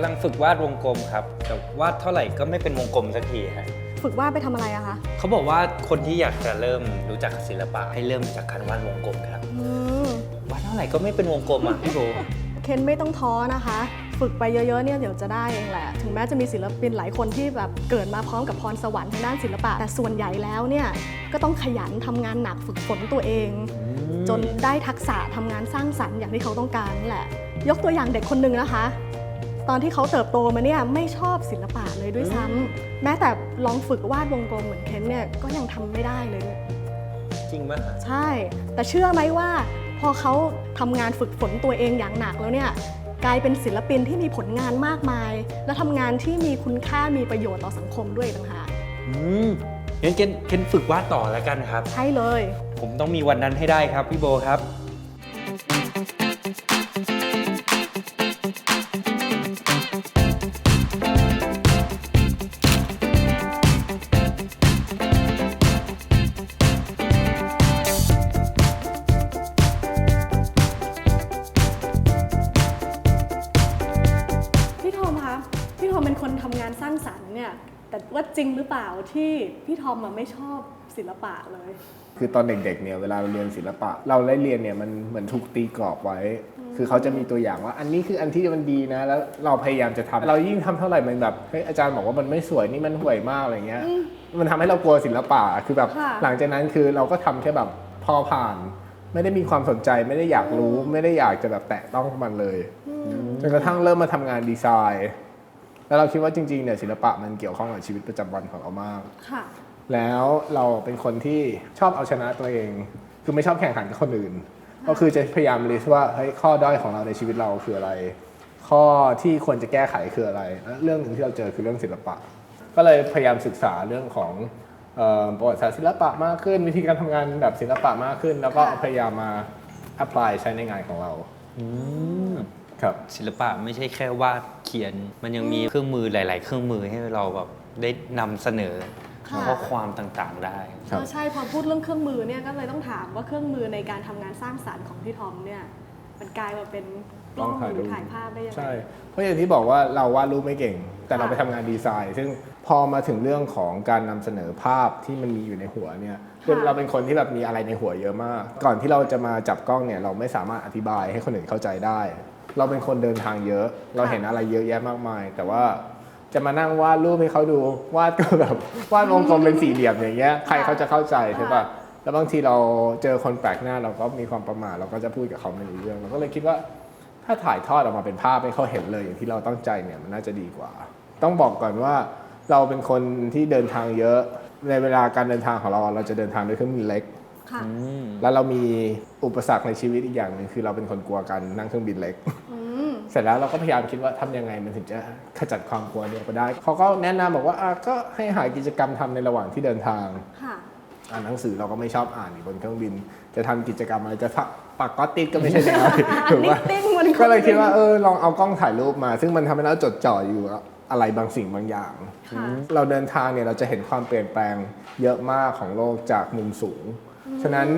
กำลังฝึกวาดวงกลมครับ แต่วาดเท่าไหร่ก็ไม่เป็นวงกลมสักทีฮะฝึกวาดไปทำอะไรอะคะเขาบอกว่าคนที่อยากจะเริ่มรู้จักศิลปะให้เริ่มจากการวาดวงกลมครับอืมวาดเท่าไหร่ก็ไม่เป็นวงกลมอะพี่โบ เคนไม่ต้องท้อนะคะ ฝึกไปเยอะๆเนี่ยเดี๋ยวจะได้เองแหละ ถึงแม้จะมีศิลปินหลายคนที่แบบเกิดมาพร้อมกับพรสวรรค์ทางด้านศิลปะ แต่ส่วนใหญ่แล้วเนี่ยก็ต้องขยันทำงานหนักฝึกฝนตัวเอง จนได้ทักษะทำงานสร้างสรรค์อย่างที่เขาต้องการนั่นแหละ ยกตัวอย่างเด็กคนหนึ่งนะคะ ตอนที่เขาเติบโตมาเนี่ยไม่ชอบศิลปะเลยด้วยซ้ำแม้แต่ลองฝึกวาดวงกลมเหมือนเคนเนี่ยก็ยังทำไม่ได้เลย จริงไหมฮะใช่ แต่เชื่อไหมว่า พอเขาทำงานฝึกฝนตัวเองอย่างหนักแล้วเนี่ยกลายเป็นศิลปินที่มีผลงานมากมาย และทำงานที่มีคุณค่ามีประโยชน์ต่อสังคมด้วยต่างหากอืมงั้นเคนเคนฝึกวาดต่อแล้วกันครับ ใช่เลย ผมต้องมีวันนั้นให้ได้ครับพี่โบครับ ที่พี่ทอมอะไม่ชอบศิลปะเลย คือตอนเด็กๆเนี่ยเวลาเราเรียนศิลปะ เราได้เรียนเนี่ยมันเหมือนถูกตีกรอบไว้ คือเขาจะมีตัวอย่างว่า อันนี้คืออันที่มันดีนะ แล้วเราพยายามจะทำเรายิ่งทำเท่าไหร่มันแบบเฮ้ยอาจารย์บอกว่ามันไม่สวยนี่มันห่วยมากอะไรเงี้ย มันทำให้เรากลัวศิลปะคือแบบ ค่ะ หลังจากนั้นคือเราก็ทำแค่แบบพอผ่าน ไม่ได้มีความสนใจไม่ได้อยากรู้ ไม่ได้อยากจะแบบแตะต้องมันเลยจนกระทั่งเริ่มมาทำงานดีไซน์ แล้วเราคิดว่าจริงๆเนี่ยศิลปะมันเกี่ยวข้องกับชีวิตประจำวันของเรามาก ค่ะ แล้วเราเป็นคนที่ชอบเอาชนะตัวเอง คือไม่ชอบแข่งขันกับคนอื่น ก็คือจะพยายามลิสต์ว่าเฮ้ยข้อด้อยของเราในชีวิตเราคืออะไร ข้อที่ควรจะแก้ไขคืออะไรและเรื่องหนึ่งที่เราเจอคือเรื่องศิลปะ ก็เลยพยายามศึกษาเรื่องของเอ่อประวัติศาสตร์ศิลปะมากขึ้น วิธีการทำงานแบบศิลปะมากขึ้น แล้วก็ค่ะพยายามมา apply ใช้ในงานของเราครับ ศิลปะไม่ใช่แค่วาดเขียน มันยังมีเครื่องมือหลาย ๆ เครื่องมือให้เราแบบได้นำเสนอค่ะข้อความต่างๆได้ครับเออใช่พอพูดเรื่องเครื่องมือเนี่ยก็เลยต้องถามว่าเครื่องมือในการทำงานสร้างสรรค์ของพี่ทอมเนี่ยมันกลายมาเป็นกล้องกล้องถ่ายหรูรือปถ่ายภาพได้ยังไงใช่เพราะอย่างที่บอกว่าเราวาดรูปไม่เก่ง แต่เราค่ะไปทำงานดีไซน์ ซึ่งพอมาถึงเรื่องของการนำเสนอภาพที่มันมีอยู่ในหัวเนี่ยคือเราเป็นคนที่แบบมีอะไรในหัวเยอะมาก ก่อนที่เราจะมาจับกล้องเนี่ยเราไม่สามารถอธิบายให้คนอื่นเข้าใจได้ เราเป็นคนเดินทางเยอะ เราเห็นอะไรเยอะแยะมากมาย แต่ว่าจะมานั่งวาดรูปให้เขาดูวาดก็แบบวาดวงกลมเป็นสี่เหลี่ยมอย่างเงี้ยใครเขาจะเข้าใจใช่ปะแล้วบางทีเราเจอคนแปลกหน้าเราก็มีความประมาทเราก็จะพูดกับเขาไม่รู้เรื่อง เราก็เลยคิดว่าถ้าถ่ายทอดออกมาเป็นภาพให้เขาเห็นเลยอย่างที่เราตั้งใจเนี่ยมันน่าจะดีกว่า ต้องบอกก่อนว่าเราเป็นคนที่เดินทางเยอะในเวลาการเดินทางของเราเราจะเดินทางด้วยเครื่องบินเล็ก ค่ะแล้วเรามีอุปสรรคในชีวิตอีกอย่างหนึ่งคือเราเป็นคนกลัวการนั่งเครื่องบินเล็ก อืม เสร็จแล้วเราก็พยายามคิดว่าทำยังไงมันถึงจะขจัดความกลัวเนี่ยไปได้ เขาก็แนะนำบอกว่าอะก็ให้หากิจกรรมทำในระหว่างที่เดินทาง ค่ะ อ่านหนังสือเราก็ไม่ชอบอ่านอยู่บนเครื่องบิน จะทำกิจกรรมอะไรจะปักปักก็อตติดก็ไม่ใช่แนว ถูกนิปะตติ้งมันก็เลยคิดว่าเออลองเอากล้องถ่ายรูปมา ซึ่งมันทำให้เราจดจ่ออยู่กับอะไรบางสิ่งบางอย่าง ค่ะ เราเดินทางเนี่ยเราจะเห็นความเปลี่ยนแปลงเยอะมากของโลกจากมุมสูง ฉะนั้น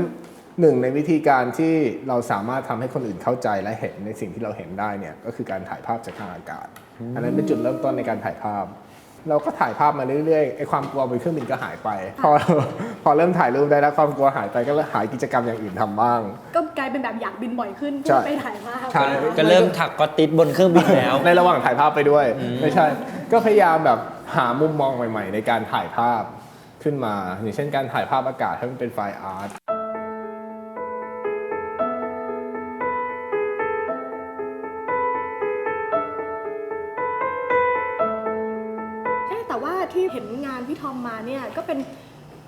หนึ่งในวิธีการที่เราสามารถทำให้คนอื่นเข้าใจและเห็นในสิ่งที่เราเห็นได้เนี่ยก็คือการถ่ายภาพจากทางอากาศ อันนั้นเป็นจุดเริ่มต้นในการถ่ายภาพ เราก็ถ่ายภาพมาเรื่อยๆไอ้ความกลัวบนเครื่องบินก็หายไป พอพอเริ่มถ่ายรูปได้แล้วความกลัวหายไปก็เลยหากิจกรรมอย่างอื่นทำบ้าง ก็กลายเป็นแบบอยากบินบ่อยขึ้นใช่เพื่อไปถ่ายภาพใช่ก็เริ่มถักก็ติดบนเครื่องบินแล้ว ในระหว่างถ่ายภาพไปด้วย ไม่ใช่ ก็พยายามแบบหามุมมองใหม่ ๆ ในการถ่ายภาพ ขึ้นมา อย่างเช่นการถ่ายภาพอากาศให้มันเป็นไฟล์อาร์ตเอ๊ะแต่ว่าที่เห็นงานพี่ทอมมาเนี่ยก็เป็น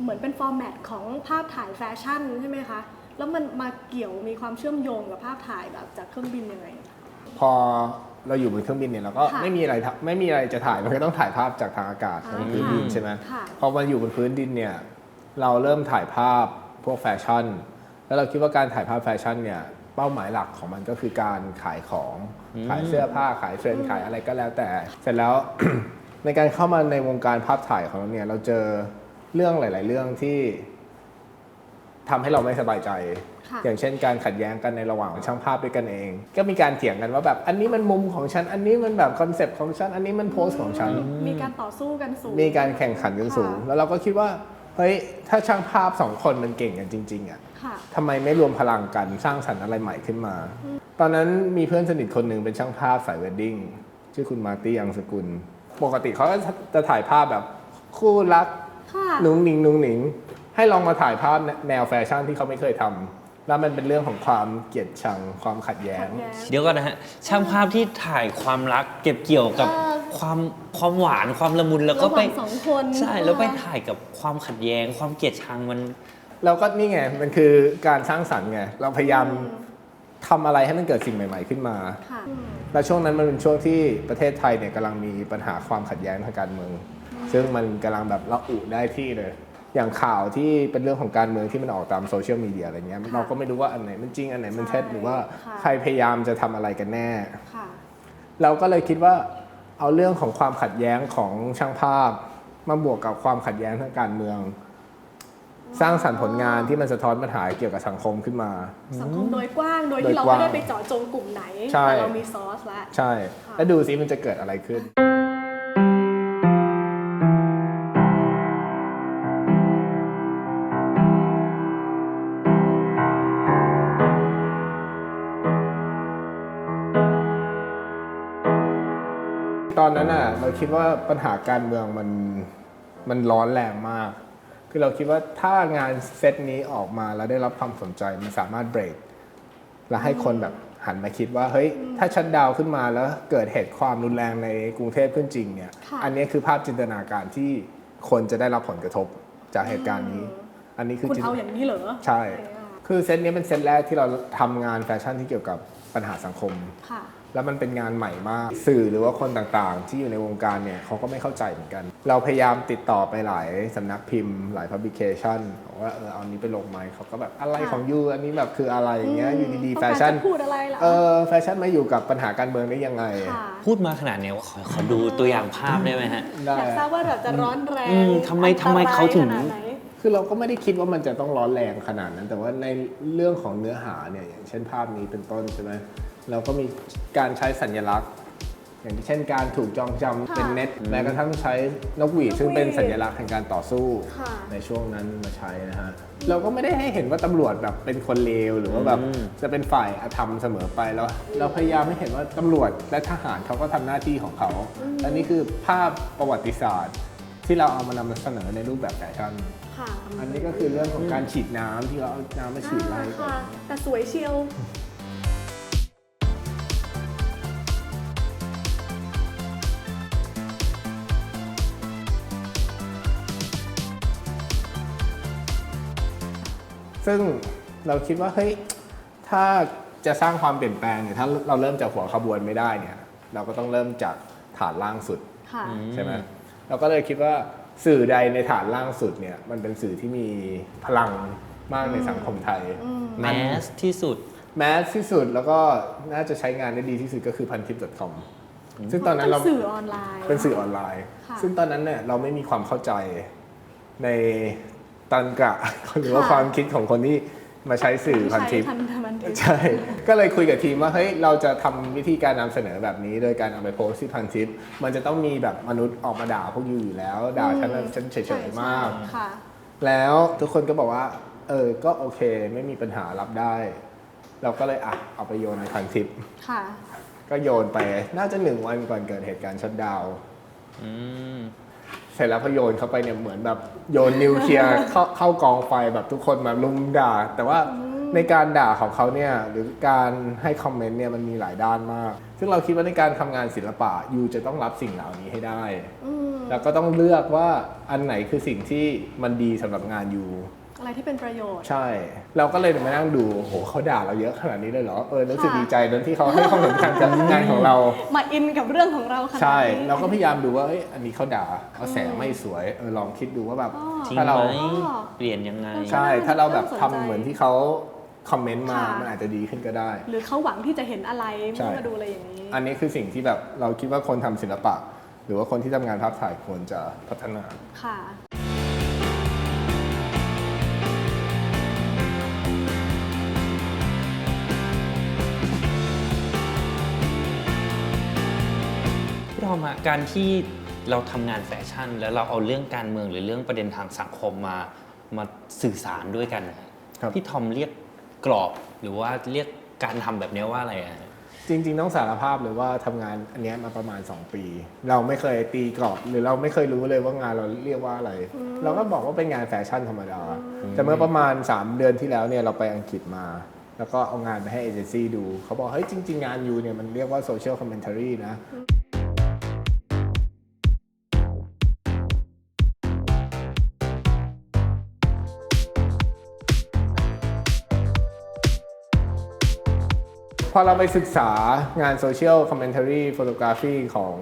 เหมือนเป็นฟอร์แมตของภาพถ่ายแฟชั่นใช่ไหมคะ แล้วมันมาเกี่ยวมีความเชื่อมโยงกับภาพถ่ายแบบจากเครื่องบินยังไง พอ เราอยู่บนเครื่องบินเนี่ยเราก็ค่ะไม่มีอะไรทำไม่มีอะไรจะถ่ายมันก็ต้องถ่ายภาพจากทางอากาศอ่าบนพื้นดินใช่ไหมค่ะ พอมาอยู่บนพื้นดินเนี่ยเราเริ่มถ่ายภาพพวกแฟชั่น แล้วเราคิดว่าการถ่ายภาพแฟชั่นเนี่ยเป้าหมายหลักของมันก็คือการขายของขายเสื้อผ้าขายเทรนด์ขายอะไรก็แล้วแต่ เสร็จแล้ว ในการเข้ามาในวงการภาพถ่ายของเราเนี่ยเราเจอเรื่องหลาย ๆ เรื่องที่ ทำให้เราไม่สบายใจค่ะอย่างเช่นการขัดแย้งกันในระหว่างช่างภาพด้วยกันเอง ก็มีการเถียงกันว่าแบบอันนี้มันมุมของฉัน อันนี้มันแบบคอนเซปต์ของฉัน อันนี้มันโพสของฉัน มีการต่อสู้กันสูง มีการแข่งขันกันสูงค่ะแล้วเราก็คิดว่าเฮ้ยถ้าช่างภาพสองคนมันเก่งกันจริง ๆอะค่ะทำไมไม่รวมพลังกันสร้างสรรค์อะไรใหม่ขึ้นมา ตอนนั้นมีเพื่อนสนิทคนหนึ่งเป็นช่างภาพสายเวดดิ้งชื่อคุณมาร์ตี้อังสกุล ปกติเขาก็จะถ่ายภาพแบบคู่รักค่ะนุ้งหนิงนุ้งหนิง ให้ลองมาถ่ายภาพแนวแฟชั่นที่เขาไม่เคยทำแล้วมันเป็นเรื่องของความเกลียดชังความขัดแย้งขัดแย้ง เดี๋ยวก่อนนะฮะช่างภาพที่ถ่ายความรักเก็บเกี่ยวกับเออ ความความหวานความละมุนแล้วก็ระหไปว่างสองคนใช่แล้วไปถ่ายกับความขัดแย้ง ความเกลียดชังมัน แล้วก็นี่ไง มันคือการสร้างสรรค์ไง เราพยายามทำอะไรให้มันเกิดสิ่งใหม่ ๆ ขึ้นมา ค่ะแล้วช่วงนั้นมันเป็นช่วงที่ประเทศไทยเนี่ยกำลังมีปัญหาความขัดแย้งทางการเมือง ซึ่งมันกำลังแบบระอุได้ที่เลย อย่างข่าวที่เป็นเรื่องของการเมืองที่มันออกตามโซเชียลมีเดียอะไรเงี้ยค่ะเราก็ไม่รู้ว่าอันไหนมันจริงอันไหนมันเท็จใช่หรือว่าค่ะใครพยายามจะทำอะไรกันแน่ค่ะเราก็เลยคิดว่าเอาเรื่องของความขัดแย้งของช่างภาพ มาบวกกับความขัดแย้งทางการเมือง สร้างสรรค์ผลงานที่มันสะท้อนปัญหาเกี่ยวกับสังคมขึ้นมา สังคมโดยกว้างโดยโดยที่เรากว้างไม่ได้ไปเจาะจงกลุ่มไหนใช่แต่เรามีซอสแล้วใช่ค่ะแล้วดูซิมันจะเกิดอะไรขึ้น นนั้นอะเราคิดว่าปัญหาการเมืองมันมันร้อนแรงมาก คือเราคิดว่าถ้างานเซตนี้ออกมาแล้วได้รับความสนใจมันสามารถเบรกและให้คนแบบหันมาคิดว่าเฮ้ยถ้าชัดดาวน์ขึ้นมาแล้วเกิดเหตุความรุนแรงในกรุงเทพขึ้นจริงเนี่ยค่ะอันนี้คือภาพจินตนาการที่คนจะได้รับผลกระทบจากเหตุการณ์นี้ อันนี้คือคุณจินเอาอย่างนี้เหรอใช่อะไรอย่างเงี้ยคือเซตนี้เป็นเซตแรกที่เราทำงานแฟชั่นที่เกี่ยวกับปัญหาสังคมค่ะ แล้วมันเป็นงานใหม่มาก สื่อหรือว่าคนต่างๆ ที่อยู่ในวงการเนี่ยเขาก็ไม่เข้าใจเหมือนกัน เราพยายามติดต่อไปหลายสำนักพิมพ์ หลายพับลิเคชันบอกว่าเออเอาอันนี้ไปลงไหมเขาก็แบบอะไรค่ะของยูอันนี้แบบคืออะไรอย่างเงี้ยอยู่ดีๆต้แฟองการชั่นจะพูดอะไรล่ะเออแฟชั่นมาอยู่กับปัญหาการเมืองได้ยังไงค่ะพูดมาขนาดเนี้ยขอขอดูตัวอย่างภาพได้ไหมฮะได้อยากทราบว่าแบบจะร้อนแรงอืมทำไมทำไมเขาถึงอันตรยขนาดไหนคือเราก็ไม่ได้คิดว่ามันจะต้องร้อนแรงขนาดนั้น แต่ว่าในเรื่องของเนื้อหาเนี่ยอย่างเช่นภาพนี้เป็นต้นใช่ไหม เราก็มีการใช้สัญลักษณ์ อย่างเช่นการถูกจองจำค่ะเป็นเน็ตแม้กระทั่งใช้นกหวีดนกหวีดซึ่งเป็นสัญลักษณ์แห่งการต่อสู้ค่ะในช่วงนั้นมาใช้นะฮะเราก็ไม่ได้ให้เห็นว่าตำรวจแบบเป็นคนเลวหรือว่าแบบอืม จะเป็นฝ่ายอธรรมเสมอไปแล้วเราพยายามให้เห็นว่าตำรวจและทหารเขาก็ทำหน้าที่ของเขาและนี่คือภาพประวัติศาสตร์ ที่เราเอามานำเสนอในรูปแบบแฟชั่นค่ะอันนี้ก็คือเรื่องของการฉีดน้ำที่เราเอาน้ำมาฉีดไล่อ่าก่อนค่ะแต่สวยเชียว ซึ่งเราคิดว่าเฮ้ยถ้าจะสร้างความเปลี่ยนแปลงเนี่ยถ้าเราเริ่มจากหัวขบวนไม่ได้เนี่ย เราก็ต้องเริ่มจากฐานล่างสุดค่ะ ใช่ไหมเราก็เลยคิดว่าสื่อใดในฐานล่างสุดเนี่ยมันเป็นสื่อที่มีพลังมากในสังคมไทย แมสที่สุด แมสที่สุดแล้วก็น่าจะใช้งานได้ดีที่สุดก็คือพันทิป .com ซึ่งตอนนั้นเราเป็นสื่อออนไลน์ เป็นสื่อออนไลน์ ค่ะ ซึ่งตอนนั้นเนี่ยเราไม่มีความเข้าใจใน ตันกะหรือว่าค่ะความคิดของคนที่มาใช้สื่อพันทิปใช้พันธมันทิปใช่ ก็เลยคุยกับทีมว่าเฮ้ยเราจะทำวิธีการนำเสนอแบบนี้ โดยการเอาไปโพสต์ที่พันทิป มันจะต้องมีแบบมนุษย์ออกมาด่าพวกยูอยู่แล้ว ด่าฉันน่ะฉันเฉยๆมากค่ะแล้วทุกคนก็บอกว่า เออ ก็โอเค ไม่มีปัญหารับได้ เราก็เลยอะเอาไปโยนในพันทิปค่ะก็โยนไป น่าจะหนึ่งวันก่อนเกิดเหตุการณ์ชัดดาวน์อืม เสร็จแล้วพอโยนเข้าไปเนี่ยเหมือนแบบโยนนิวเคลียร์เข้าเข้ากองไฟแบบทุกคนมาลุมด่า แต่ว่าในการด่าของเขาเนี่ยหรือการให้คอมเมนต์เนี่ยมันมีหลายด้านมาก ซึ่งเราคิดว่าในการทำงานศิลปะยูจะต้องรับสิ่งเหล่านี้ให้ได้อืมแล้วก็ต้องเลือกว่าอันไหนคือสิ่งที่มันดีสำหรับงานยู อะไรที่เป็นประโยชน์ ใช่ เราก็เลยมานั่งดูโอ้โหเขาด่าเราเยอะขนาดนี้เลยเหรอเออรู้สึกค่ะ ดีใจนั้นที่เขาให้ความสำคัญกับงานของเรา มาอินกับเรื่องของเราขนาดนี้ใช่ เราก็พยายามดูว่าเอ้ยอันนี้เขาด่าเอาแสงไม่สวยเออลองคิดดูว่าแบบอ๋อ จริงถ้าเราไหมอ๋อเปลี่ยนยังไง ใช่ ถ้าเราแบบน่าสนใจทำเหมือนที่เขาคอมเมนต์มา ค่ะ มันอาจจะดีขึ้นก็ได้ หรือเขาหวังที่จะเห็นอะไรใช่เมื่อมาดูอะไรอย่างนี้ อันนี้คือสิ่งที่แบบเราคิดว่าคนทำศิลปะ หรือว่าคนที่ทำงานภาพถ่ายควรจะพัฒนา ค่ะ อมอะการที่เราทำงานแฟชั่น แล้วเราเอาเรื่องการเมืองหรือเรื่องประเด็นทางสังคมมามาสื่อสารด้วยกันนะครับ พี่ทอมเรียกกรอบหรือว่าเรียกการทำแบบเนี้ยว่าอะไรอะจริง ๆ ต้องสารภาพเลยว่าทำงานอันเนี้ยมาประมาณ 2 ปี เราไม่เคยตีกรอบหรือเราไม่เคยรู้เลยว่างานเราเรียกว่าอะไร เราก็บอกว่าเป็นงานแฟชั่นธรรมดา แต่เมื่อประมาณ 3 เดือนที่แล้วเนี่ยเราไปอังกฤษมา แล้วก็เอางานไปให้เอเจนซี่ดู เขาบอกเฮ้ยจริง ๆ งานยูเนี่ยมันเรียกว่าโซเชียลคอมเมนต์ r y นะ พอเราไปศึกษางานโซเชียลคอมเมนต์ r y โฟโตกราฟีของ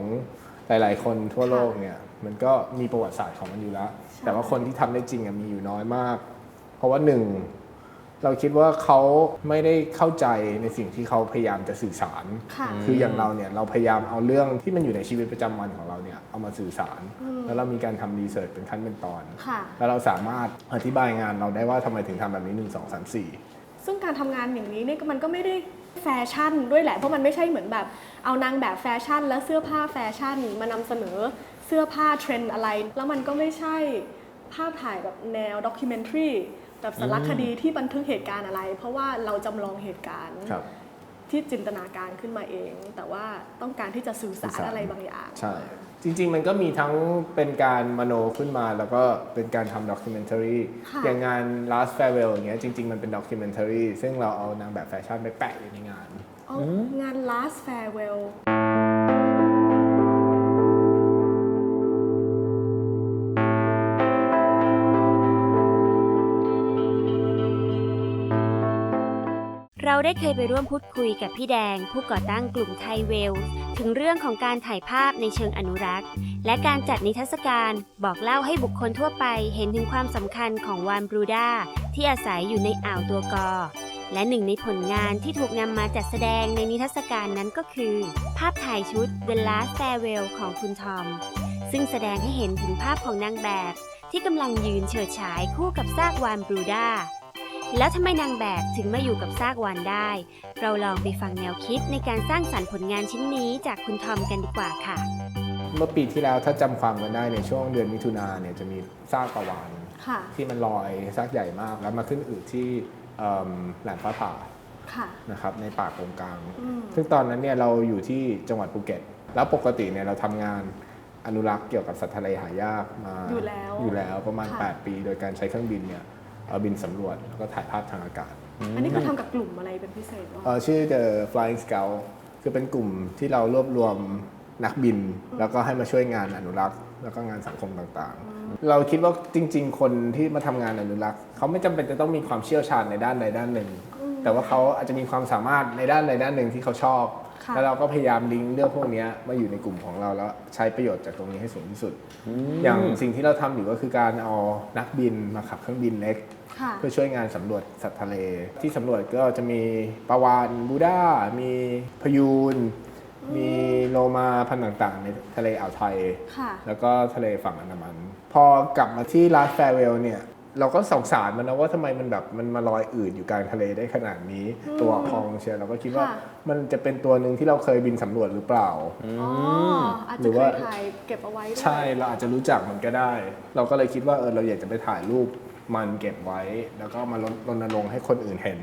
หลาย ๆ คนทั่วโลกเนี่ยมันก็มีประวัติศาสตร์ของมันอยู่แล้ว แต่ว่าคนที่ทำได้จริงอะมีอยู่น้อยมาก เพราะว่าหนึ่งเราคิดว่าเขาไม่ได้เข้าใจในสิ่งที่เขาพยายามจะสื่อสารค่ะคืออย่างเราเนี่ยเราพยายามเอาเรื่องที่มันอยู่ในชีวิตประจำวันของเราเนี่ยเอามาสื่อสาร แล้วเรามีการทำรีเสิร์ชเป็นขั้นเป็นตอนค่ะแล้วเราสามารถอธิบายงานเราได้ว่าทำไมถึงทำแบบนี้ 1 2 3 4 ซึ่งการทำงานอย่างนี้เนี่ยก็มันก็ไม่ได้ แฟชั่นด้วยแหละ เพราะมันไม่ใช่เหมือนแบบ เอานางแบบแฟชั่น และเสื้อผ้าแฟชั่นมานำเสนอเสื้อผ้าเทรนด์อะไร แล้วมันก็ไม่ใช่ภาพถ่ายแบบแนวด็อกิเมนทรีแบบสารคดีที่บันทึกเหตุการณ์อะไร เพราะว่าเราจำลองเหตุการณ์ครับที่จินตนาการขึ้นมาเอง แต่ว่าต้องการที่จะสื่อสาสื่รอสารอะไรบางอย่างใช่ จริง ๆ มันก็มีทั้งเป็นการมโนขึ้นมา แล้วก็เป็นการทำด็อกิเมน a r y ค่ะ อย่างงาน last farewell อย่างเงี้ยจริง ๆ มันเป็นด็อกิเมน a r y ซึ่งเราเอานางแบบแฟชั่นไปแปะอยู่ในงาน เอางาน last farewell เราได้เคยไปร่วมพูดคุยกับพี่แดง ผู้ก่อตั้งกลุ่มไทยเวลส์ ถึงเรื่องของการถ่ายภาพในเชิงอนุรักษ์ และการจัดนิทรรศการบอกเล่าให้บุคคลทั่วไปเห็นถึงความสำคัญของวานบรูดาที่อาศัยอยู่ในอ่าวตัวกอ และหนึ่งในผลงานที่ถูกนำมาจัดแสดงในนิทรรศการนั้นก็คือ ภาพถ่ายชุด The Last Farewell ของคุณทอม ซึ่งแสดงให้เห็นถึงภาพของนางแบบที่กำลังยืนเฉิดฉายคู่กับซากวานบรูดา แล้วทำไมนางแบบถึงมาอยู่กับซากวานได้ เราลองไปฟังแนวคิดในการสร้างสรรค์ผลงานชิ้นนี้จากคุณทอมกันดีกว่าค่ะ เมื่อปีที่แล้วถ้าจำความกันได้ในช่วงเดือนมิถุนาเนี่ยจะมีซากปลาวานค่ะ ที่มันลอยซากใหญ่มาก แล้วมาขึ้นอืดที่เอิ่มแหลมฟ้าผ่าค่ะ นะครับในป่าโกงกลาง อืม ซึ่งตอนนั้นเนี่ยเราอยู่ที่จังหวัดภูเก็ต แล้วปกติเนี่ยเราทำงานอนุรักษ์เกี่ยวกับสัตว์ทะเลหายากมาอยู่แล้วอยู่แล้วประมาณ ค่ะ 8 ปี โดยการใช้เครื่องบินเนี่ยเอ่อ บินสำรวจแล้วก็ถ่ายภาพทางอากาศ อันนี้คือทำกับกลุ่มอะไรเป็นพิเศษวะ เอ่อชื่อ The Flying Scout คือเป็นกลุ่มที่เรารวบรวมนักบิน แล้วก็ให้มาช่วยงานอนุรักษ์ แล้วก็งานสังคมต่างๆ เราคิดว่าจริง ๆ คนที่มาทำงานอนุรักษ์ เขาไม่จำเป็นจะต้องมีความเชี่ยวชาญในด้านใดด้านหนึ่ง แต่ว่าเขาอาจจะมีความสามารถในด้านใดด้านหนึ่งที่เขาชอบ ค่ะแล้วเราก็พยายามลิงก์เรื่องพวกเนี้ยมาอยู่ในกลุ่มของเราแล้วใช้ประโยชน์จากตรงนี้ให้สูงที่สุด อย่างสิ่งที่เราทำอยู่ก็คือการเอานักบินมาขับเครื่องบินเล็กค่ะเพื่อช่วยงานสำรวจสัตว์ทะเล ที่สำรวจก็จะมีปลาวานบูด้า มีพยูน มีโลมาพันธุ์ต่างๆ ในทะเลอ่าวไทยค่ะแล้วก็ทะเลฝั่งอันดามัน พอกลับมาที่ลาสแฟร์เวลเนี่ย เราก็สงสารมันนะว่าทำไมมันแบบมันมาลอยอืดอยู่กลางทะเลได้ขนาดนี้ ตัวพองเชียวเราก็คิดว่าค่ะมันจะเป็นตัวหนึ่งที่เราเคยบินสำรวจหรือเปล่าอ๋ออาจหรืจะอเคว่ายถ่ายเก็บเอาไว้ด้วยใช่เราอาจจะรู้จักมันก็ได้ เราก็เลยคิดว่าเออเราอยากจะไปถ่ายรูปมันเก็บไว้ แล้วก็มารณรงค์ให้คนอื่นเห็น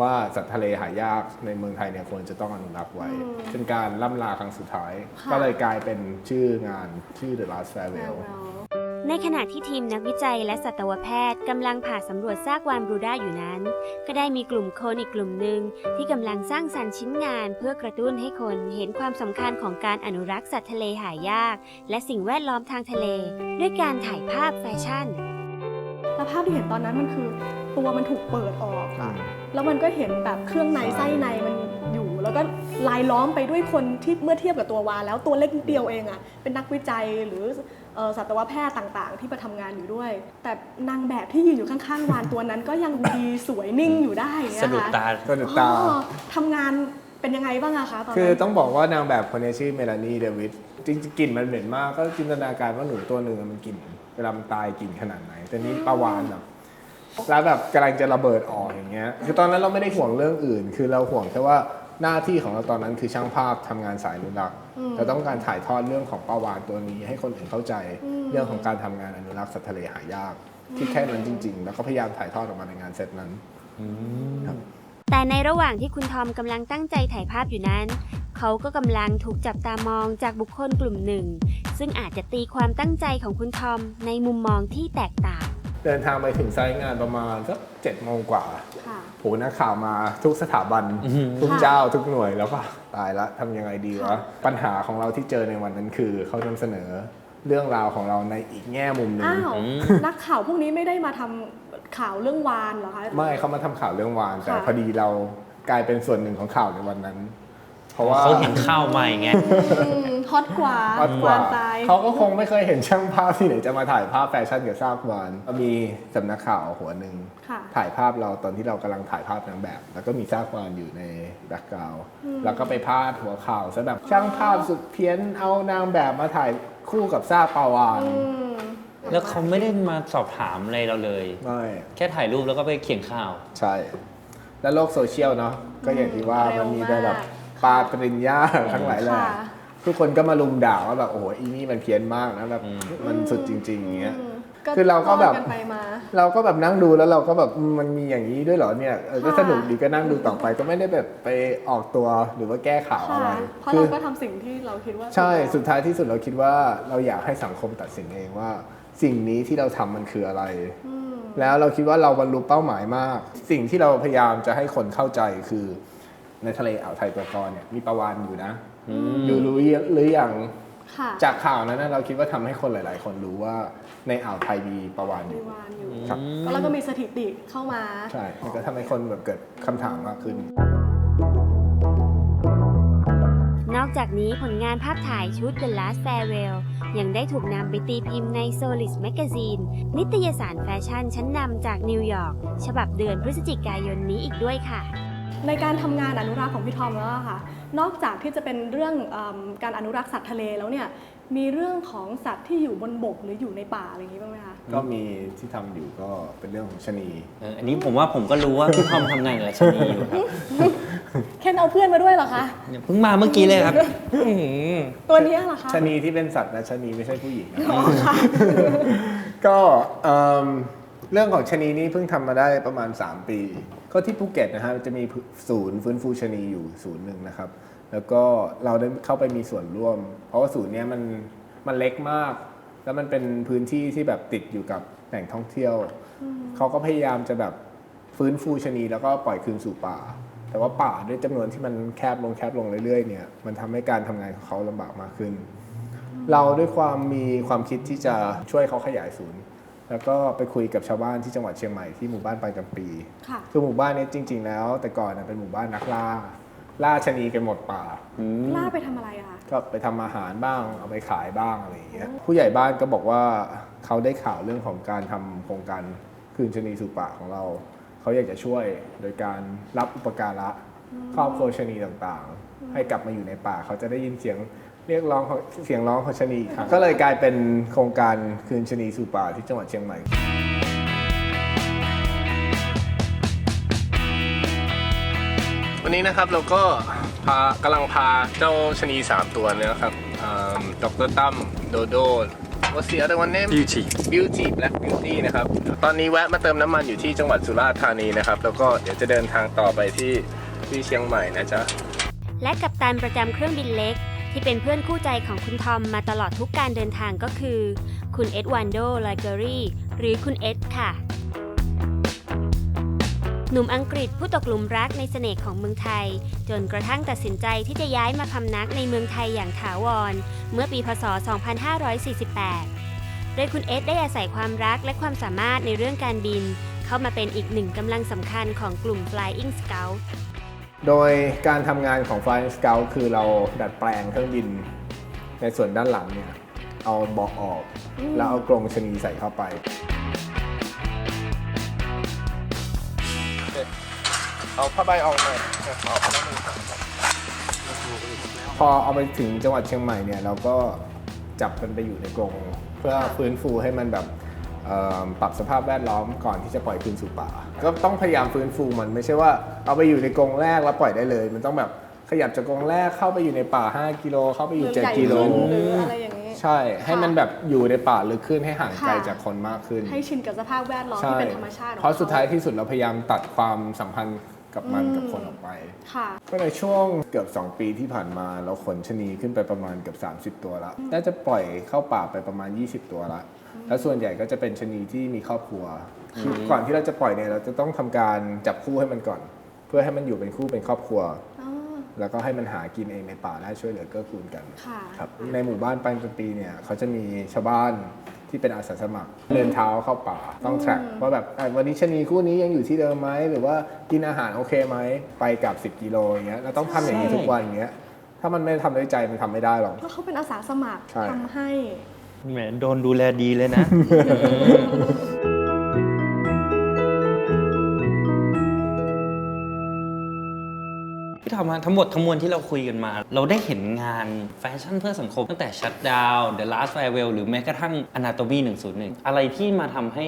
ว่าสัตว์ทะเลหายากในเมืองไทยเนี่ยควรจะต้องอนุรักษ์ไว้ เป็นการล่ำลาครั้งสุดท้าย ก็เลยกลายเป็นชื่องานชื่อ The Last แว Farewell ว ในขณะที่ทีมนักวิจัยและสัตวแพทย์กำลังผ่าสำรวจซากวานบรูด้าอยู่นั้น ก็ได้มีกลุ่มคนอีกกลุ่มหนึ่งที่กำลังสร้างสรรค์ชิ้นงาน เพื่อกระตุ้นให้คนเห็นความสำคัญของการอนุรักษ์สัตว์ทะเลหายาก และสิ่งแวดล้อมทางทะเล ด้วยการถ่ายภาพแฟชั่น แล้วภาพที่เห็นตอนนั้นมันคือ ตัวมันถูกเปิดออกอะแล้วมันก็เห็นแบบเครื่องในไส้ในมันอยู่ แล้วก็ลายล้อมไปด้วยคนที่เมื่อเทียบกับตัววานแล้วตัวเล็กนิดเดียวเองอะเป็นนักวิจัยหรือเอ่อ สัตวแพทย์ต่างๆ ที่มาทำงานอยู่ด้วย แต่นางแบบที่ยืนอยู่ข้างๆวานตัวนั้น ก็ยังดีสวยนิ่งอยู่ได้อย่างเงี้สะยดุดค่ะตาสะดุดตา อ๋อทำงานเป็นยังไงบ้างอะคะตอนคือนั้นต้องบอกว่านางแบบคนนี้ชื่อเมลานีเดวิดจริงๆกลิ่นมันเหม็นมาก ก็จินตนาการว่าหนูตัวหนึ่งมันกลิ่นเวลามันตายกลิ่นขนาดไหน แต่นี้ปลาวานแบบแล้วแบบกำลังจะระเบิดออกอย่างเงี้ย คือตอนนั้นเราไม่ได้ห่วงเรื่องอื่น คือเราห่วงแค่ว่า หน้าที่ของเราตอนนั้นคือช่างภาพทำงานสายอนุรักษ์เราต้องการถ่ายทอดเรื่องของปลาวานตัวนี้ ให้คนอื่นเข้าใจเรื่องของการทำงานอนุรักษ์สัตว์ทะเลหายาก ที่แค่นั้นจริง ๆ แล้วก็พยายามถ่ายทอดออกมาในงานเซตนั้นแต่ในระหว่างที่คุณทอมกำลังตั้งใจถ่ายภาพอยู่นั้น เขาก็กำลังถูกจับตามองจากบุคคลกลุ่มหนึ่ง ซึ่งอาจจะตีความตั้งใจของคุณทอมในมุมมองที่แตกต่าง เดินทางไปถึงไซต์งานประมาณสักเจ็ดโมงกว่าค่ะ โหนักข่าวมาทุกสถาบันทุกเจ้าทุกหน่วยแล้วก็ตายละทำยังไงดีวะ ค่ะ ปัญหาของเราที่เจอในวันนั้นคือ เขานำเสนอเรื่องราวของเราในอีกแง่มุมหนึ่ง อ้าวนักข่าวพวกนี้ไม่ได้มาทำข่าวเรื่องวานเหรอคะ ไม่เขามาทำข่าวเรื่องวาน แต่ค่ะ พอดีเรากลายเป็นส่วนหนึ่งของข่าวในวันนั้น เพราะว่าเขาเห็นข้าวใหม่ไง อืม ฮอตกว่าฮอตกว่าวานตายเขาก็คงไม่เคยเห็นช่างภาพที่ไหนจะมาถ่ายภาพแฟชั่นกับซากวานมีสำนักข่าวหัวหนึ่งค่ะถ่ายภาพเราตอนที่เรากำลังถ่ายภาพนางแบบ แล้วก็มีซากวานอยู่ในแบ็กกราวด์แล้วก็ไปพาดหัวข่าวซะแบบช่างภาพสุดเพี้ยนเอานางแบบมาถ่ายคู่กับซากปลาวานอืมแล้วเขาไม่ได้มาสอบถามอะไรเราเลยไม่แค่ถ่ายรูปแล้วก็ไปเขียนข่าว ใช่ แล้วโลกโซเชียลเนาะก็อย่างที่ว่าเร็วมันมีมากแต่แบบปลาปริญญาทั้งหลายแหละค่ะ ทุกคนก็มาลุมด่าว่าแบบโอ้โหอีนี่มันเพี้ยนมากนะแบบมันสุดจริงๆอย่างเงี้ยอืมคือเราก็แบบต้อนกันไปมาเราก็แบบนั่งดูแล้วเราก็แบบอืมมันมีอย่างนี้ด้วยเหรอเนี่ยเออก็ค่ะสนุกดีก็นั่งดูต่อไปก็ไม่ได้แบบไปออกตัวหรือว่าแก้ข่าวอะค่ะไรเพราะคืเราอก็ทำสิ่งที่เราคิดว่า ใช่ถูกแล้วสุดท้ายที่สุดเราคิดว่าเราอยากให้สังคมตัดสินเองว่า สิ่งนี้ที่เราทำมันคืออะไรอืมแล้วเราคิดว่าเราบรรลุเป้าหมายมาก สิ่งที่เราพยายามจะให้คนเข้าใจคือในทะเลอ่าวไทยตะกอนเนี่ยมีปลาวานอยู่นะ อยู่รู้หรือยังค่ะจากข่าวนั้นนะเราคิดว่าทำให้คนหลาย ๆ คนรู้ว่าในอ่าวไทยมีปลาวานอมียู่ วานอยู่ครับ แล้วก็มีสถิติเข้ามา ใช่มันก็ทำให้คนแบบเกิดคำถามมากขึ้น นอกจากนี้ผลงานภาพถ่ายชุด The Last Farewell ยังได้ถูกนำไปตีพิมพ์ใน Solis Magazine นิตยสารแฟชั่นชั้นนำจากนิวยอร์กฉบับเดือนพฤศจิกายนนี้อีกด้วยค่ะ ในการทำงานอนุรักษ์ของพี่ทอมแล้วอะค่ะ นอกจากที่จะเป็นเรื่องเอมการอนุรักษ์สัตว์ทะเลแล้วเนี่ยมีเรื่องของสัตว์ที่อยู่บนบกหรืออยู่ในป่าอะไรอย่างนี้บ้างไหมคะก็มีที่ทำอยู่ก็เป็นเรื่องของชะนีเอออันนี้ผมว่าผมก็รู้ว่าพี่ทอมทำงานกับชะนีอยู่ครับเคนเอาเพื่อนมาด้วยเหรอคะเนี่ยเพิ่งมาเมื่อกี้เลยครับอื้อหือตัวนี้เหรอคะชะนีที่เป็นสัตว์นะชะนีไม่ใช่ผู้หญิงนะอ๋อค่ะก็เอิ่มเรื่องของชะนีนี้เพิ่งทำมาได้ประมาณ 3 ปี ก็ที่ภูเก็ตนะฮะจะมีศูนย์ฟื้นฟูชะนีอยู่ศูนย์หนึ่งนะครับ แล้วก็เราได้เข้าไปมีส่วนร่วม เพราะว่าศูนย์เนี้ยมันมันเล็กมาก แล้วมันเป็นพื้นที่ที่แบบติดอยู่กับแหล่งท่องเที่ยว เขาก็พยายามจะแบบฟื้นฟูชะนีแล้วก็ปล่อยคืนสู่ป่า แต่ว่าป่าด้วยจำนวนที่มันแคบลงแคบลงเรื่อยๆเนี่ยมันทำให้การทำงานของเขาลำบากมากขึ้น เราด้วยความมีความคิดที่จะช่วยเขาขยายศูนย์ แล้วก็ไปคุยกับชาวบ้านที่จังหวัดเชียงใหม่ที่หมู่บ้านปางจำปีค่ะคือหมู่บ้านเนี้จริง ๆ แล้ว แต่ก่อนนะเป็นหมู่บ้านนักล่า ล่าชะนีกันหมดป่า ล่าไปทำอะไรอะคะ ก็ไปทำอาหารบ้าง เอาไปขายบ้างอะไรอย่างเงี้ย ผู้ใหญ่บ้านก็บอกว่าเขาได้ข่าวเรื่องของการทำโครงการคืนชะนีสู่ป่าของเรา เขาอยากจะช่วยโดยการรับอุปการะครอบครัวชะนีต่างๆ ให้กลับมาอยู่ในป่า เขาจะได้ยินเสียง เรียกร้องของเสียงร้องของชะนีอีกครั้งก็เลยกลายเป็นโครงการคืนชะนีสู่ป่าที่จังหวัดเชียงใหม่ วันนี้นะครับเราก็พากำลังพาเจ้าชะนี 3 ตัวเนยนะครับดรตั้มโดโด What's the other one name Beauty Beauty Black Beauty นะครับ ตอนนี้แวะมาเติมน้ำมันอยู่ที่จังหวัดสุราษฎร์ธานีนะครับ แล้วก็เดี๋ยวจะเดินทางต่อไปที่ที่เชียงใหม่นะจ๊ะ และกัปตันประจำเครื่องบินเล็ก ที่เป็นเพื่อนคู่ใจของคุณทอมมาตลอดทุกการเดินทางก็คือ คุณเอ็ดวันโดไลเกอรี่หรือคุณเอ็ดค่ะ หนุ่มอังกฤษผู้ตกหลุมรักในเสน่ห์ของเมืองไทย จนกระทั่งตัดสินใจที่จะย้ายมาพำนักในเมืองไทยอย่างถาวร เมื่อปีพศ 2548 โดยคุณเอ็ดได้อาศัยความรักและความสามารถในเรื่องการบิน เข้ามาเป็นอีกหนึ่งกำลังสำคัญของกลุ่ม Flying Scout โดยการทำงานของ Flying Scout คือเราดัดแปลงเครื่องบินในส่วนด้านหลังเนี่ยเอาเบาะออก แล้วเอากรงชะนีใส่เข้าไป เอาผ้าใบออกหน่อยเอาผ้าใบออกพอเอาไปถึงจังหวัดเชียงใหม่เนี่ยเราก็จับมันไปอยู่ในกรงเพื่อฟื้นฟูให้มันแบบเอ่อ ปรับสภาพแวดล้อมก่อนที่จะปล่อยคืนสู่ป่า ก็ต้องพยายามฟื้นฟูมันไม่ใช่ว่าเอาไปอยู่ในกรงแรกแล้วปล่อยได้เลย มันต้องแบบขยับจากกรงแรกเข้าไปอยู่ในป่า 5 กิโลเข้าไปอยู่หรือใหญ่7กิโลขึ้นหรืออะไรอย่างนี้ ใช่ ให้มันแบบอยู่ในป่าลึกขึ้นให้ห่างไกลค่ะจากคนมากขึ้น ให้ชินกับสภาพแวดล้อมที่เป็นธรรมชาติของเพราะสุดท้ายที่สุดเราพยายามตัดความสัมพันธ์กับมันกับคนออกไปค่ะก็ในช่วงเกือบ 2 ปีที่ผ่านมาเราขนชะนีขึ้นไปประมาณเกือบ30 ตัวละน่าจะปล่อยเข้าป่าไปประมาณ 20 ตัวละ แล้วส่วนใหญ่ก็จะเป็นชะนีที่มีครอบครัวคือก่อนที่เราจะปล่อยเนี่ยเราจะต้องทำการจับคู่ให้มันก่อน เพื่อให้มันอยู่เป็นคู่เป็นครอบครัวอ๋อแล้วก็ให้มันหากินเองในป่าได้ช่วยเหลือเกื้อกูลกันค่ะครับในหมู่บ้านปันจนปีเนี่ยเขาจะมีชาวบ้านที่เป็นอาสาสมัครเดินเท้าเข้าป่าต้องแทร็กว่าแบบอะวันนี้ชะนีคู่นี้ยังอยู่ที่เดิมไหมหรือว่ากินอาหารโอเคไหมไปกลับ 10 กิโลอย่างเงี้ยเราต้องทำอย่างนี้ทุกวันอย่างเงี้ยถ้ามันไม่ทำด้วยใจมันทำไม่ได้หรอกเพราะเขาเป็นอาสาสมัครใช่ทำให้ แหมโดนดูแลดีเลยนะ พี่ทอมฮะทั้งหมดทั้งมวลที่เราคุยกันมา เราได้เห็นงานแฟชั่นเพื่อสังคมตั้งแต่ Shut Down The Last Farewell หรือแม้กระทั่ง Anatomy 101 อะไรที่มาทำให้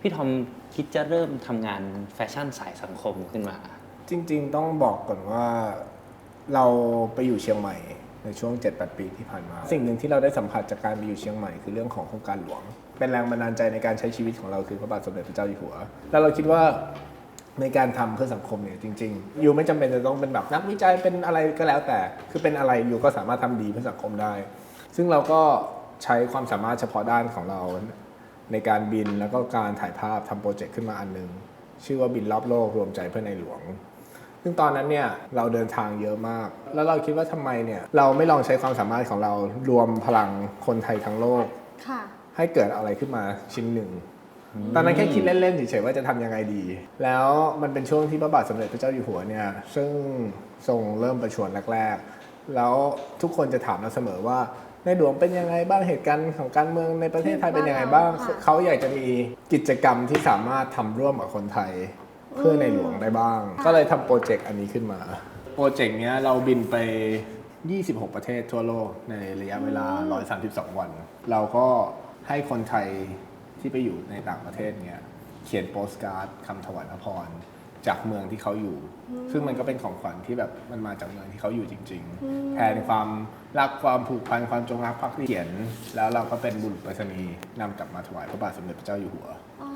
พี่ทอมคิดจะเริ่มทำงานแฟชั่นสายสังคมขึ้นมา จริง ๆ ต้องบอกก่อนว่าเราไปอยู่เชียงใหม่ ในช่วง 7-8 ปีที่ผ่านมา สิ่งหนึ่งที่เราได้สัมผัสจากการไปอยู่เชียงใหม่คือเรื่องของโครงการหลวง เป็นแรงบันดาลใจในการใช้ชีวิตของเราคือพระบาทสมเด็จพระเจ้าอยู่หัว แล้วเราคิดว่าในการทำเพื่อสังคมเนี่ยจริงๆอยู่ไม่จำเป็นจะต้องเป็นแบบนักวิจัยเป็นอะไรก็แล้วแต่ คือเป็นอะไรอยู่ก็สามารถทำดีเพื่อสังคมได้ ซึ่งเราก็ใช้ความสามารถเฉพาะด้านของเรา ในการบินแล้วก็การถ่ายภาพทำโปรเจกต์ขึ้นมาอันหนึง ชื่อว่าบินรอบโลกรวมใจเพื่อในหลวง ซึ่งตอนนั้นเนี่ยเราเดินทางเยอะมาก แล้วเราคิดว่าทำไมเนี่ยเราไม่ลองใช้ความสามารถของเรารวมพลังคนไทยทั้งโลกค่ะให้เกิดอะไรขึ้นมาชิ้นหนึ่งตอนนั้นแค่คิดเล่นๆเฉยๆว่าจะทำยังไงดี แล้วมันเป็นช่วงที่พระบาทสมเด็จพระเจ้าอยู่หัวเนี่ยซึ่งทรงเริ่มประชวรแรกๆ แล้วทุกคนจะถามเราเสมอว่าในหลวงเป็นยังไงบ้างเหตุการณ์ของการเมืองในประเทศไทยเป็นยังไงบ้างค่ะเขาอยากจะมีกิจกรรมที่สามารถทำร่วมกับคนไทย เพื่อในหลวงได้บ้าง ก็เลยทำโปรเจกต์อันนี้ขึ้นมา โปรเจกต์เนี้ยเราบินไป 26 ประเทศทั่วโลกในระยะเวลา 132 วัน เราก็ให้คนไทยที่ไปอยู่ในต่างประเทศเนี้ยเขียนโปสการ์ดคำถวายพระพรจากเมืองที่เขาอยู่ ซึ่งมันก็เป็นของขวัญที่แบบมันมาจากเมืองที่เขาอยู่จริง ๆ แทนความรักความผูกพันความจงรักภักดีเขียน แล้วเราก็เป็นบุรุษไปรษณีย์นำกลับมาถวายพระบาทสมเด็จพระเจ้าอยู่หัว อ๋อ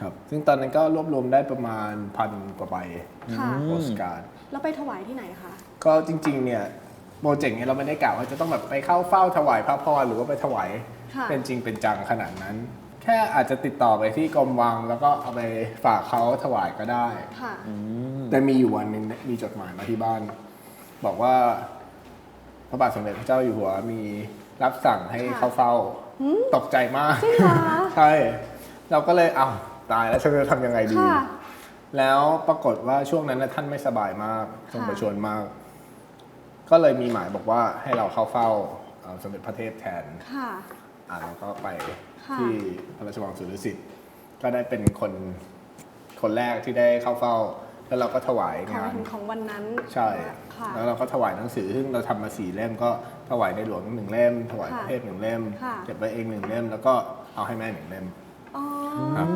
ครับซึ่งตอนนั้นก็รวบรวมได้ประมาณพันกว่าใบค่ะโปสการ์ดแล้วไปถวายที่ไหนคะ ก็จริงๆเนี่ยโปรเจกต์เนี้เราไม่ได้กล่าวว่าจะต้องแบบไปเข้าเฝ้าถวายพระพรหรือว่าไปถวายค่ะ เป็นจริงเป็นจังขนาดนั้น แค่อาจจะติดต่อไปที่กรมวัง แล้วก็เอาไปฝากเขาถวายก็ได้ ค่ะ แต่มีอยู่วันหนึ่งมีจดหมายมาที่บ้าน บอกว่า พระบาทสมเด็จพระเจ้าอยู่หัวมีรับสั่งให้ค่ะเข้าเฝ้า ตกใจมาก จริงเหรอ ใช่ เราก็เลยเอาว ตายแล้วฉันจะทำยังไงดี ค่ะ แล้วปรากฏว่าช่วงนั้นนะท่านไม่สบายมากทรงค่ะประชวรมาก ก็เลยมีหมายบอกว่าให้เราเข้าเฝ้าเอ่อสมเด็จพระเทพแทน ค่ะ อ่าเราก็ไปค่ะ ที่พระราชวังสุรสิทธิ์ก็ได้เป็นคนคนแรกที่ได้เข้าเฝ้า แล้วเราก็ถวายของงานของวันนั้นใช่ ค่ะ แล้วเราก็ถวายหนังสือซึ่งเราทำมาสี่เล่มก็ถวายในหลวงหนึ่งเล่ม ถวายค่ะประเทศหนึ่งเล่ม ค่ะ เก็บไว้เองหนึ่งเล่ม แล้วก็เอาให้แม่หนึ่งเล่ม อ๋อ ครับ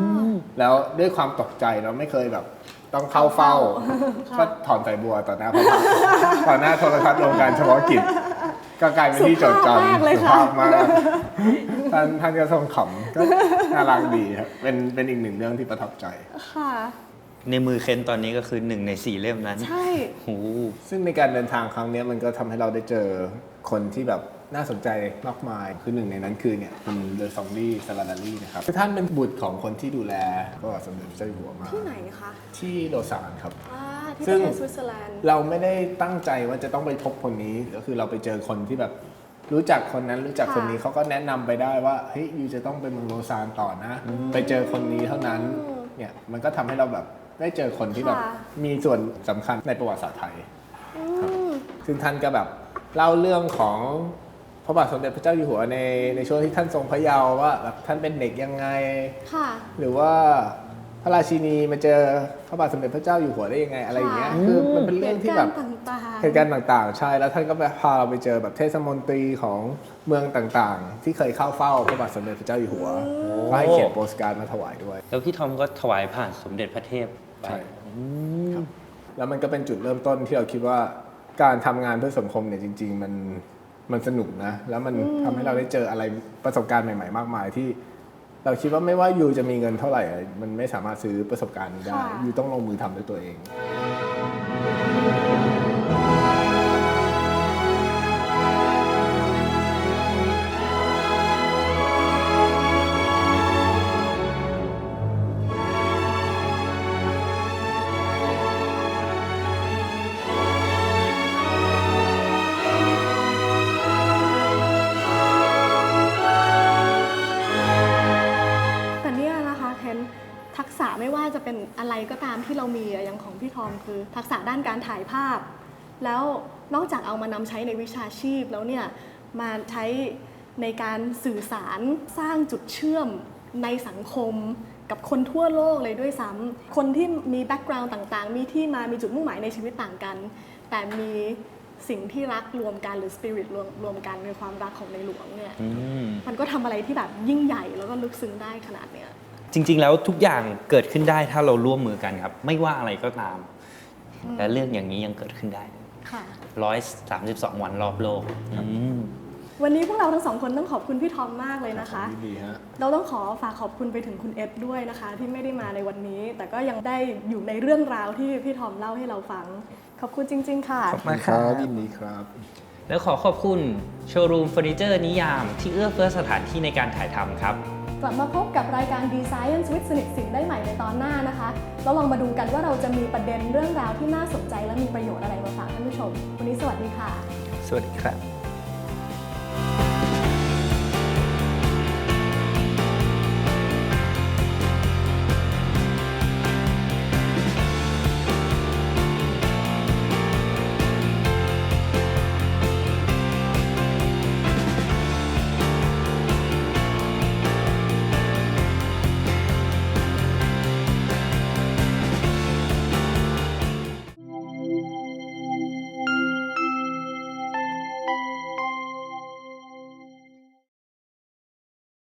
แล้วด้วยความตกใจเราไม่เคยแบบต้องเข้าเฝ้า ค่ะ ก็ถอนใส่บัวต่อหน้าพระพักตร์ต่อหน้าโทรทัศน์โรงการเฉพาะกิจ ก็กลายเป็นที่โจดจสุภาพมากเลยำสุค่ะภาพมากท่านท่านก็ทรงขำก็น่ารักดีครับเป็นเป็นอีกหนึ่งเรื่องที่ประทับใจ ค่ะ ในมือเคนตอนนี้ก็คือหนึ่งในสี่เล่มนั้นใช่ โอ้โห ซึ่งในการเดินทางครั้งเนี้ยมันก็ทำให้เราได้เจอคนที่แบบ น่าสนใจมากมาย คือหนึ่งในนั้นคือเนี่ยคุณเดอซองลี่ซาลาดารีนะครับคือท่านเป็นบุตรของคนที่ดูแลพระบาทสมเด็จพระเจ้าอยู่หัวมา ที่ไหนคะที่โลซานครับ อ่าที่ซึ่ประงเทศสวิตเซอร์แลนด์ เราไม่ได้ตั้งใจว่าจะต้องไปพบคนนี้ก็คือเราไปเจอคนที่แบบรู้จักคนนั้นรู้จักคนนี้เขาก็แนะนำไปได้ว่าเฮ้ยยูจะต้องไปเมืองโลซานต่อนะ ไปเจอคนนี้เท่านั้นเนี่ยมันก็ทำให้เราแบบได้เจอคนที่แบบค่ะ มีส่วนสำคัญในประวัติศาสตร์ไทย อืม ซึ่งท่านก็แบบเล่าเรื่องของพ ระบาทสมเด็จพระเจ้าอยู่หัวในในช่วงที่ท่านทรงพระเยาว์ว่าแบบท่านเป็นเด็กยังไง ค่ะ หรือว่าพระราชินีมาเจอพระบาทสมเด็จพระเจ้าอยู่หัวได้ยังไงอะไรอย่างเงี้ยค่ะคือมันเป็นเรื่องที่แบบเหตุการณ์ต่างๆเหตุการณ์ต่างๆ ใช่แล้วท่านก็ไปพาเราไปเจอแบบเทศมนตรีของเมืองต่างๆ ที่เคยเข้าเฝ้าพระบาทสมเด็จพระเจ้าอยู่หัวก็ให้เขียนโปสการ์ดมาถวายด้วย แล้วพี่ทอมก็ถวายผ่านสมเด็จพระเทพไปใช่แล้วมันก็เป็นจุดเริ่มต้นที่เราคิดว่าการทำงานเพื่อสังคมเนี่ยจริง ๆ มัน มันสนุกนะ แล้วมันทำให้เราได้เจออะไรประสบการณ์ใหม่ ๆ มากมายที่ เราคิดว่าไม่ว่ายูจะมีเงินเท่าไหร่อะมันไม่สามารถซื้อประสบการณ์นี้ได้ค่ะยูต้องลงมือทำด้วยตัวเอง ไม่ว่าจะเป็นอะไรก็ตามที่เรามีอะอย่างของพี่ทอมคือ ทักษะด้านการถ่ายภาพ แล้วนอกจากเอามานำใช้ในวิชาชีพแล้วเนี่ยมาใช้ในการสื่อสารสร้างจุดเชื่อมในสังคมกับคนทั่วโลกเลยด้วยซ้ำคนที่มีแบ็กกราวน์ต่างๆ มีที่มามีจุดมุ่งหมายในชีวิตต่างกัน แต่มีสิ่งที่รักรวมกันหรือสปิริตรวมรวมกันในความรักของในหลวงเนี่ยอืมมันก็ทำอะไรที่แบบยิ่งใหญ่แล้วก็ลึกซึ้งได้ขนาดเนี้ย จริง ๆ แล้วทุกอย่างเกิดขึ้นได้ถ้าเราร่วมมือกันครับ ไม่ว่าอะไรก็ตาม และเรื่องอย่างนี้ยังเกิดขึ้นได้ค่ะ132วันรอบโลกอืม วันนี้พวกเราทั้งสองคนต้องขอบคุณพี่ทอมมากเลยนะคะยินดีฮะ เราต้องขอฝากขอบคุณไปถึงคุณเอสด้วยนะคะ ที่ไม่ได้มาในวันนี้ แต่ก็ยังได้อยู่ในเรื่องราวที่พี่ทอมเล่าให้เราฟัง ขอบคุณจริง ๆ ค่ะ ขอบคุณครับ ยินดีครับ แล้วขอขอบคุณโชว์รูมเฟอร์นิเจอร์นิยามที่เอื้อเฟื้อสถานที่ในการถ่ายทำครับ กลับมาพบกับรายการ Design with สนิทสินได้ใหม่ในตอนหน้านะคะแล้วลองมาดูกันว่าเราจะมีประเด็นเรื่องราวที่น่าสนใจและมีประโยชน์อะไรมาฝากท่านผู้ชม วันนี้สวัสดีค่ะ สวัสดีครับ